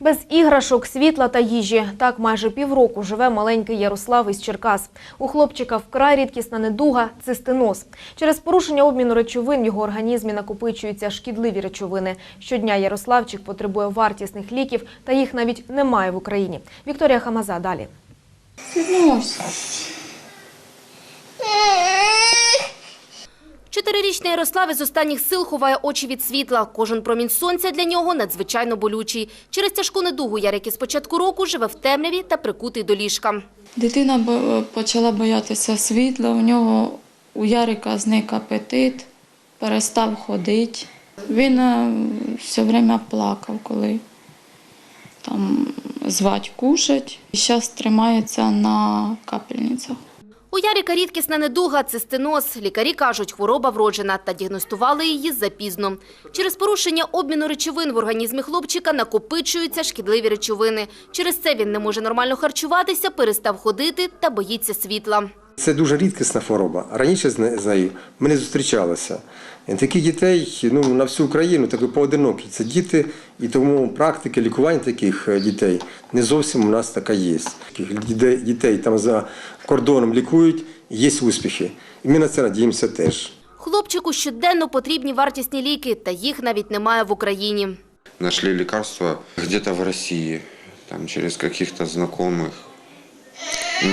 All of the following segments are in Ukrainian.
Без іграшок, світла та їжі. Так майже півроку живе маленький Ярослав із Черкас. У хлопчика вкрай рідкісна недуга – цистиноз. Через порушення обміну речовин в його організмі накопичуються шкідливі речовини. Щодня Ярославчик потребує вартісних ліків, та їх навіть немає в Україні. Вікторія Хамаза далі. Синусь. Чотирирічний Ярослав із останніх сил ховає очі від світла. Кожен промінь сонця для нього надзвичайно болючий. Через тяжку недугу Ярик із початку року живе в темряві та прикутий до ліжка. Дитина почала боятися світла, у нього у Ярика зник апетит, перестав ходити. Він е, все время плакав, коли там звать кушать. І зараз тримається на капельницях. У Ярика рідкісна недуга – цистиноз. Лікарі кажуть, хвороба вроджена та діагностували її запізно. Через порушення обміну речовин в організмі хлопчика накопичуються шкідливі речовини. Через це він не може нормально харчуватися, перестав ходити та боїться світла. Це дуже рідкісна хвороба. Раніше з нею ми не зустрічалися. Таких дітей ну, на всю Україну такі поодинокі. Це діти, і тому практики лікування таких е, дітей не зовсім у нас така є. Таких дітей, там за кордоном лікують, є успіхи. І ми на це надіємося теж. Хлопчику щоденно потрібні вартісні ліки, та їх навіть немає в Україні. Нашли лекарства где-то в России, там через каких-то знакомых.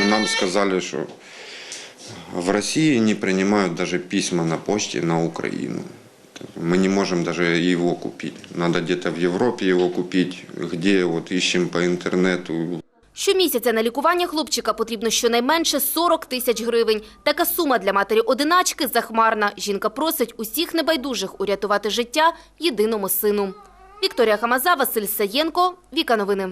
Нам сказали, что в России не принимают даже письма на почте на Украину. Мы не можем даже его купить. Надо где-то в Европе его купить, где вот ищем по интернету. Щомісяця на лікування хлопчика потрібно щонайменше 40 тисяч гривень. Така сума для матері-одиначки захмарна. Жінка просить усіх небайдужих урятувати життя єдиному сину. Вікторія Хамаза, Василь Саєнко, Віка Новини.